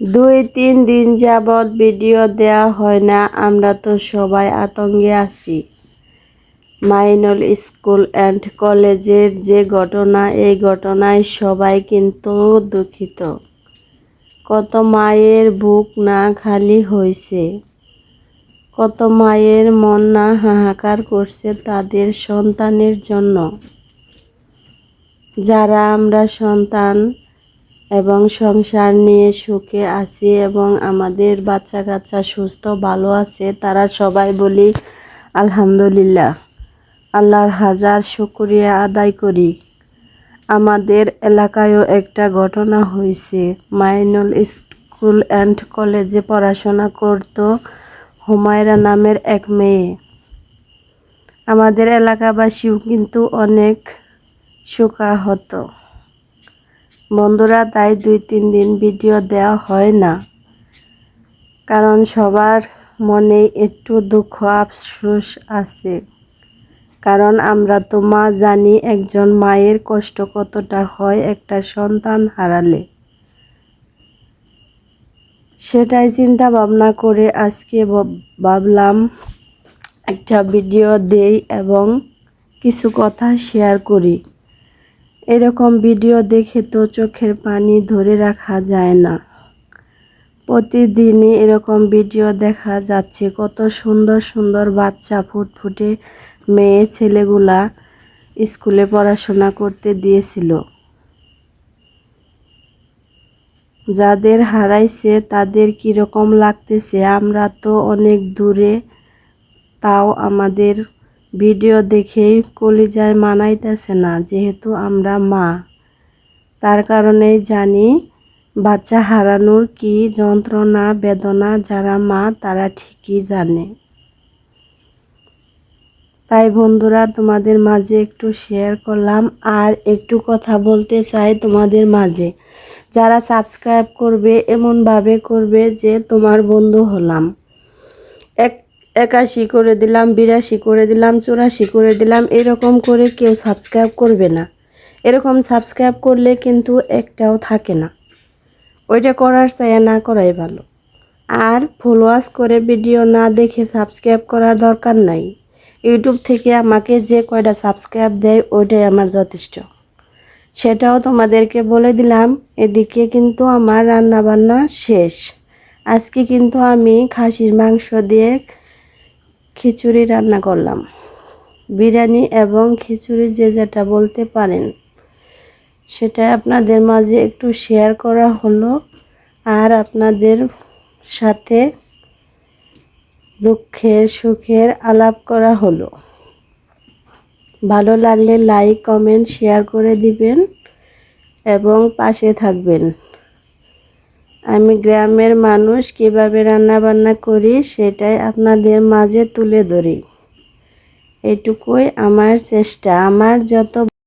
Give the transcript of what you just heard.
দুই, তিন দিন যাবৎ ভিডিও দেয়া হয় না, আমরা তো সবাই আতঙ্কে আছি। মাইনল স্কুল অ্যান্ড কলেজের যে ঘটনা, এই ঘটনায় সবাই কিন্তু দুঃখিত। কত মায়ের বুক না খালি হয়েছে কত মায়ের মন না হাহাকার করছে তাদের সন্তানের জন্য। যারা আমরা সন্তান এবং সংসার নিয়ে সুখে আছি এবং আমাদের বাচ্চা কাচ্চা সুস্থ, ভালো আছে, তারা সবাই বলি, আলহামদুলিল্লাহ, আল্লাহর হাজার শুকরিয়া আদায় করি। আমাদের এলাকায়ও একটা ঘটনা হয়েছে মাইনুল স্কুল অ্যান্ড কলেজে পড়াশোনা করত হুমায়রা নামের এক মেয়ে। আমাদের এলাকাবাসীও কিন্তু অনেক শোকাহত বন্ধুরা, তাই দুই তিন দিন ভিডিও দেওয়া হয় না। কারণ সবার মনে একটু দুঃখ আফসোস আছে। কারণ আমরা তো মা জানি একজন মায়ের কষ্ট কতটা হয় একটা সন্তান হারালে। সেটাই চিন্তা ভাবনা করে আজকে ভাব- ভাবলাম একটা ভিডিও দেই এবং কিছু কথা শেয়ার করি। এরকম ভিডিও দেখে তো চোখের পানি ধরে রাখা যায় না। প্রতিদিনই এরকম ভিডিও দেখা যাচ্ছে। কত সুন্দর সুন্দর বাচ্চা, ফুটফুটে মেয়ে ছেলেগুলা স্কুলে পড়াশোনা করতে দিয়েছিল। যাদের হারাইছে, তাদের কীরকম লাগতেছে? আমরা তো অনেক দূরে, তাও আমাদের ভিডিও দেখেই কলিজায় মানাইতেছে না, যেহেতু আমরা মা। তার কারণেই জানি বাচ্চা হারানোর কি যন্ত্রণা, বেদনা যারা মা, তারা ঠিকই জানে। তাই বন্ধুরা, তোমাদের মাঝে একটু শেয়ার করলাম আর একটু কথা বলতে চাই তোমাদের মাঝে। যারা সাবস্ক্রাইব করবে, এমনভাবে করবে যে তোমার বন্ধু হলাম। একাশি করে দিলাম, বিরাশি করে দিলাম, চুরাশি করে দিলাম, এরকম করে কেউ সাবস্ক্রাইব করবে না। এরকম সাবস্ক্রাইব করলে কিন্তু একটাও থাকে না। ওইটা করার চাই না করাই ভালো। আর ফলোয়ার্স করে ভিডিও না দেখে সাবস্ক্রাইব করার দরকার নাই। ইউটিউব থেকে আমাকে যে কয়টা সাবস্ক্রাইব দেয়, ওইটাই আমার যথেষ্ট। সেটাও তোমাদেরকে বলে দিলাম, এদিকে কিন্তু আমার রান্না বান্না শেষ। আজকে কিন্তু আমি খাসির মাংস দিয়ে খিচুড়ি রান্না করলাম। বিরিয়ানি এবং খিচুড়ি যে যেটা বলতে পারেন, সেটা আপনাদের মাঝে একটু শেয়ার করা হলো আর আপনাদের সাথে দুঃখের, সুখের আলাপ করা হলো। ভালো লাগলে লাইক কমেন্ট শেয়ার করে দিবেন এবং পাশে থাকবেন। আমি গ্রামের মানুষ, কীভাবে রান্না বান্না করি সেটাই আপনাদের মাঝে তুলে ধরি। এটুকুই আমার চেষ্টা। আমার যত